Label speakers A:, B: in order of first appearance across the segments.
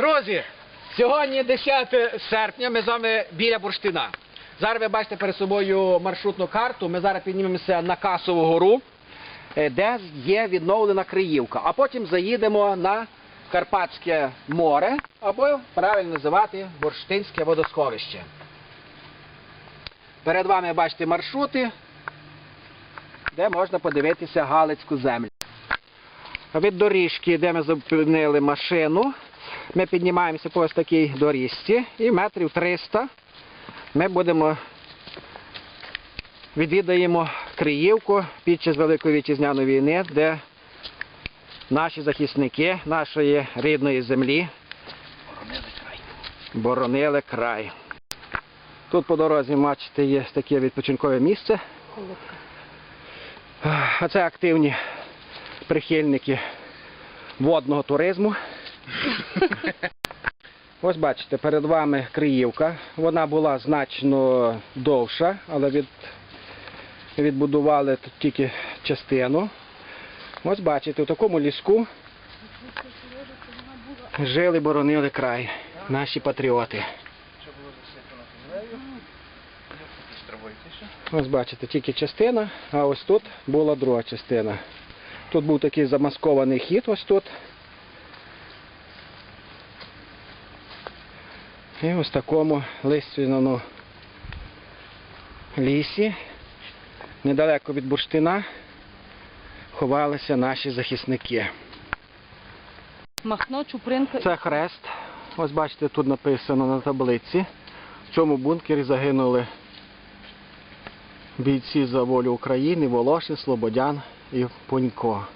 A: Друзі, сьогодні 10 серпня, ми з вами біля бурштина. Зараз ви бачите перед собою маршрутну карту. Ми зараз піднімемося на Касову гору, е, де є відновлена Криївка. А потім заїдемо на Карпатське море, або правильно називати Бурштинське водосховище. Перед вами бачите маршрути, де можна подивитися Галицьку землю. Від доріжки, де ми зупинили машину, ми піднімаємося по ось такій доріжці і метрів 300 ми будемо відвідаємо Криївку під час Великої вітчизняної війни, де наші захисники нашої рідної землі боронили край. Тут по дорозі, бачите, є таке відпочинкове місце. А це активні прихильники водного туризму. Ось бачите, перед вами Криївка. Вона була значно довша, але від, відбудували тут тільки частину. Ось бачите, у такому ліску жили, боронили край. Наші патріоти. Ось бачите, тільки частина, а ось тут була друга частина. Тут був такий замаскований хід ось тут. І ось в такому лиственному лісі, недалеко від бурштина, ховалися наші захисники.
B: Махно, Чупринка.
A: Це хрест. Ось бачите, тут написано на таблиці. В цьому бункері загинули бійці за волю України, Волошин, Слободян і Понько.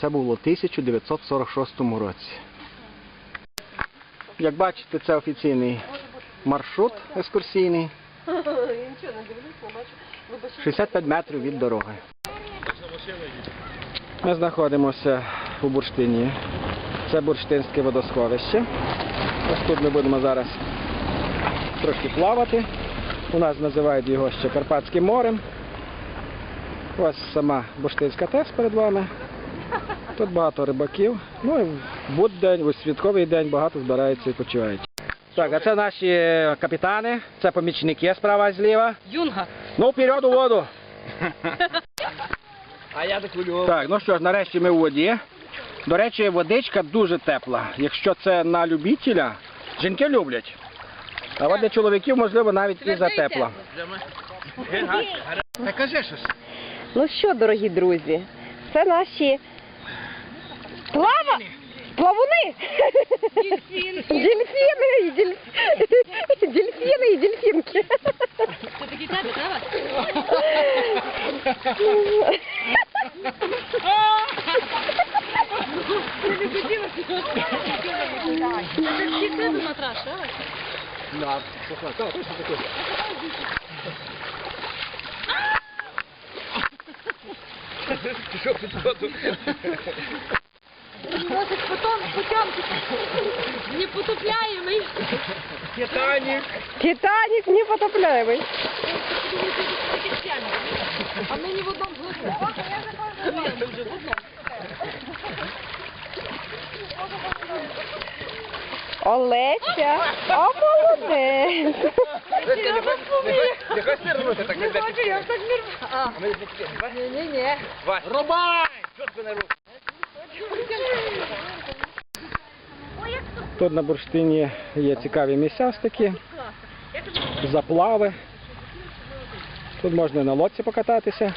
A: Це було у 1946 році. Як бачите, це офіційний маршрут екскурсійний. 65 метрів від дороги. Ми знаходимося у бурштині. Це бурштинське водосховище. Ось тут ми будемо зараз трошки плавати. У нас називають його ще Карпатським морем. Ось сама бурштинська ТЕС перед вами. Тут багато рибаків. Ну і будь-день, у святковий день багато збираються і почувають. Так, а це наші капітани, це помічники справа і зліва.
B: Юнга.
A: Ну, вперед у воду.
C: А я так люблю.
A: Так, ну що ж, нарешті ми у воді. До речі, водичка дуже тепла. Якщо це на любителя, жінки люблять. А от для чоловіків, можливо, навіть і затепла.
C: Та кажи щось.
D: Ну що, дорогі друзі, це наші плава... плавуни. Дельфіни. Дельфіни і дельф... дельфіни і дельфінки.
B: Це такі тебе, треба? Це всі тебе, Наташа.
C: Що під воду?
B: Носить потом путем непотопляємий.
C: Титанік.
D: Титанік непотопляємий.
B: А ми не в одному глотку. Ні, ми вже в одному.
D: Олеся, а молодець.
C: Нехай сирнути так не бачиш.
D: я так
C: не
D: Ні-ні.
C: Вась. Рубай! Що ти не робиш?
A: Тут на бурштині є цікаві місця такі. Заплави. Тут можна на лодці покататися.